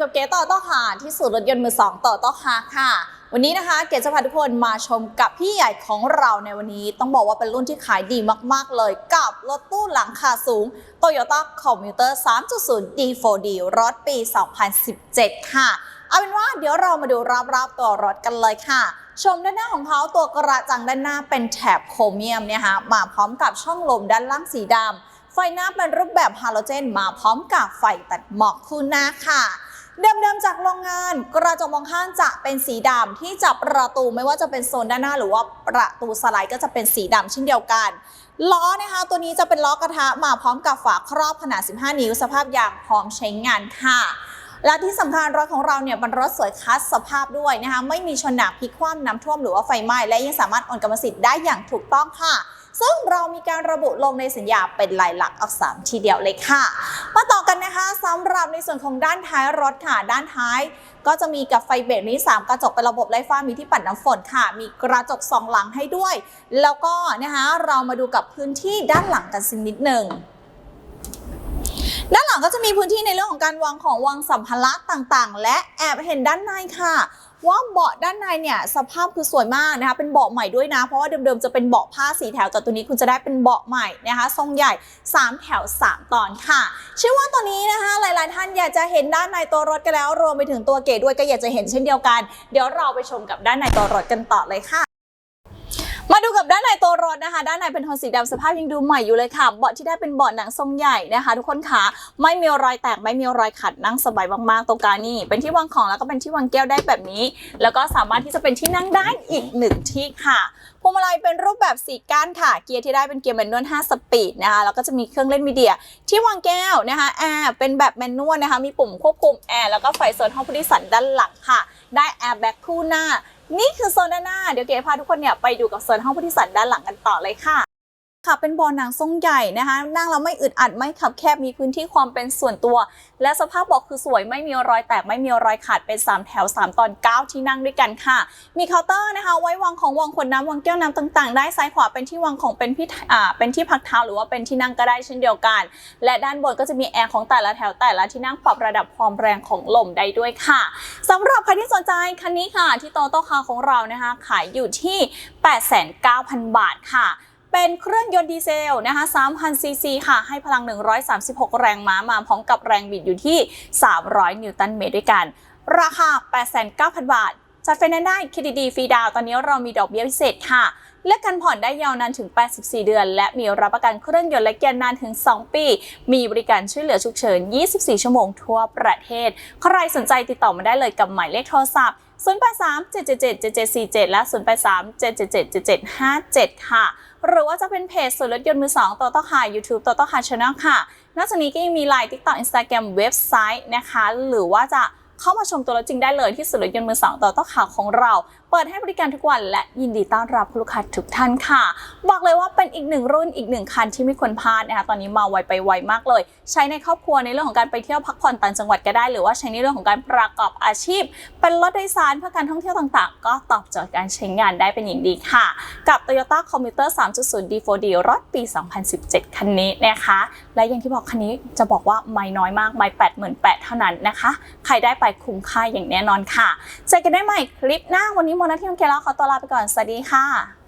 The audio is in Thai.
กับเก๋ต่อต้อหาที่ศูนย์รถยนต์มือสองต่อต้อหาค่ะ วันนี้นะคะ เก๋จะพาทุกคนมาชมกับพี่ใหญ่ของเราในวันนี้ ต้องบอกว่าเป็นรุ่นที่ขายดีมากๆเลยกับรถตู้หลังคาสูง Toyota Commuter 3.0 D4D รถปี 2017 ค่ะ เอาเป็นว่าเดี๋ยวเรามาดูรอบๆตัวรถกันเลยค่ะชมด้านหน้าของเขาตัวกระจังด้านหน้าเป็นแถบโครเมียมเนี่ยคะมาพร้อมกับช่องลมด้านล่างสีดำไฟหน้าเป็นรูปแบบฮาโลเจน มาพร้อมกับไฟตัดหมอกคู่หน้าค่ะ เดิมๆจากโรงงานกระจกมองข้างจะเป็นสีดำที่จับประตูไม่ว่าจะเป็นโซนด้านหน้า หรือว่าประตูสไลด์ก็จะเป็นสีดำเช่นเดียวกันล้อนะคะตัวนี้จะเป็นล้อกระทะมาพร้อมกับฝาครอบขนาด 15 นิ้ว สภาพยางพร้อมใช้งานค่ะ และที่สำคัญรถของเราเนี่ยเป็นรถสวยคลาสสภาพด้วยนะคะไม่มีชนหนักพลิกคว่ำน้ำท่วมหรือว่าไฟไหม้และยังสามารถโอนกรรมสิทธิ์ได้อย่างถูกต้องค่ะ ซึ่งเรามีการระบุลงในสัญญาเป็นลายลักษณ์อักษรทีเดียวเลยค่ะ มาต่อกันนะคะสำหรับในส่วนของด้านท้ายรถค่ะ ด้านท้ายก็จะมีกับไฟเบรกนี้ 3 กระจกเป็นระบบไร้ฟ้ามีที่ปัดน้ำฝนค่ะ มีกระจกสองหลังให้ด้วย แล้วก็นะคะเรามาดูกับพื้นที่ด้านหลังกันสักนิดหนึ่งด้านหลังก็จะมีพื้นที่ในเรื่องของการวางของวางสัมภาระต่างๆ และแอบเห็นด้านในค่ะ ว่าเบาะด้านในเนี่ยสภาพคือสวยมากนะคะเป็นเบาะใหม่ด้วยนะ เพราะว่าเดิมๆจะเป็นเบาะผ้าสีแถวแต่ตัวนี้คุณจะได้เป็นเบาะใหม่นะคะทรงใหญ่ 3 แถว 3 ตอนค่ะ เชื่อว่าตอนนี้นะคะหลายๆ ท่านอยากจะเห็นด้านในตัวรถกันแล้ว รวมไปถึงตัวเก๋ด้วยก็อยากจะเห็นเช่นเดียวกัน เดี๋ยวเราไปชมกับด้านในตัวรถกันต่อเลยค่ะ มาดูกับด้านในตัวรถนะคะ ด้านในเป็นโทนสีดำสภาพยังดูใหม่อยู่เลยค่ะเบาะที่ได้เป็นเบาะหนังทรงใหญ่นะคะ ทุกคนค่ะไม่มีรอยแตกไม่มีรอยขัดนั่งสบายมากๆตรงกลางนี่เป็นที่วางของแล้วก็เป็นที่วางแก้วได้แบบนี้ แล้วก็สามารถที่จะเป็นที่นั่งได้อีกหนึ่งที่ค่ะพวงมาลัยเป็นรูปแบบสีก้านค่ะ เกียร์ที่ได้เป็นเกียร์แมนนวล5สปีดนะคะแล้วก็จะมีเครื่องเล่นมีเดีย ที่วางแก้วนะคะแอร์เป็นแบบแมนนวลนะคะมีปุ่มควบคุมแอร์แล้วก็ไฟโซนห้องผู้โดยสารด้านหลังค่ะ ได้แอร์แบ็คคู่หน้า นี่คือโซนด้านหน้า เดี๋ยวเก๋พาทุกคนเนี่ยไปดูกับโซนห้องผู้โดยสารด้านหลังกันต่อเลยค่ะ ค่ะเป็นบอหนังทรงใหญ่นะคะนั่งแล้วไม่อึดอัดไม่ขับแคบมีพื้นที่ความเป็นส่วนตัว และสภาพเบาะคือสวยไม่มีรอยแตกไม่มีรอยขาดเป็น 3 แถว 3 ตอน 9 ที่นั่งด้วยกันค่ะ มีเคาน์เตอร์นะคะ ไว้วางของวางขวดน้ำวางแก้วน้ำต่างๆ ได้ซ้ายขวาเป็นที่วางของเป็นพี่อ่าเป็นที่พักเท้าหรือว่าเป็นที่นั่งก็ได้เช่นเดียวกัน และด้านบนก็จะมีแอร์ของแต่ละแถวแต่ละที่นั่งปรับระดับความแรงของลมได้ด้วยค่ะสำหรับใครที่สนใจคันนี้ค่ะ ที่โตโต้คาของเรานะคะ ขายอยู่ที่ 89,000 บาทค่ะ เป็นเครื่องยนต์ดีเซลนะคะ3,000ซีซีค่ะ ให้พลัง 136 แรงม้ามาพร้อมกับแรงบิดอยู่ที่ 300 นิวตันเมตรด้วยกัน ราคา 89,000 บาท จัดไฟแนนซ์ได้ครดิตดีฟรีดาว ตอนนี้เรามีดอกเบี้ยพิเศษค่ะและการผ่อนได้ยาวนานถึง 84 เดือน และมีรับประกันเครื่องยนต์และเกียร์นานถึง 2 ปี มีบริการช่วยเหลือฉุกเฉิน 24 ชั่วโมงทั่วประเทศ ใครสนใจติดต่อมาได้เลยกับหมายเลขโทรศัพท์ 083 777 7747 และ 083 777 7757 ค่ะ หรือว่าจะเป็นเพจส่วนรถยนต์มือสองโตโต้คาร์ยูทูบโตโต้คาร์ชาแนลค่ะ นอกจากนี้ก็ยังมีไลน์ทิกตอกอินสตาแกรมเว็บไซต์นะคะ หรือว่าจะเข้ามาชมตัวรถจริงได้เลยที่ศูนย์รถยนต์มือสองต่อต้คาวของเราเปิดให้บริการทุกวันและยินดีต้อนรับลูกค้าทุกท่านค่ะ บอกเลยว่าเป็นอีกหนึ่งรุ่นอีกหนึ่งคันที่ไม่ควรพลาดนะคะตอนนี้มาไวไปไวมากเลย ใช้ในครอบครัวในเรื่องของการไปเที่ยวพักผ่อนต่างจังหวัดก็ได้ หรือว่าใช้ในเรื่องของการประกอบอาชีพ เป็นรถโดยสารเพื่อการท่องเที่ยวต่างๆ ก็ตอบโจทย์การใช้งานได้เป็นอย่างดีค่ะ กับ Toyota Commuter 3.0 D4D รถปี 2017 คันนี้นะคะ และอย่างที่บอกคันนี้จะบอกว่าไม่น้อยมากไม่88,000เท่านั้นนะคะ ใครได้ไปคุ้มค่าอย่างแน่นอนค่ะเจอกันได้ใหม่คลิปหน้าวันนี้โมนาที่น้องเคลาขอตัวลาไปก่อน สวัสดีค่ะ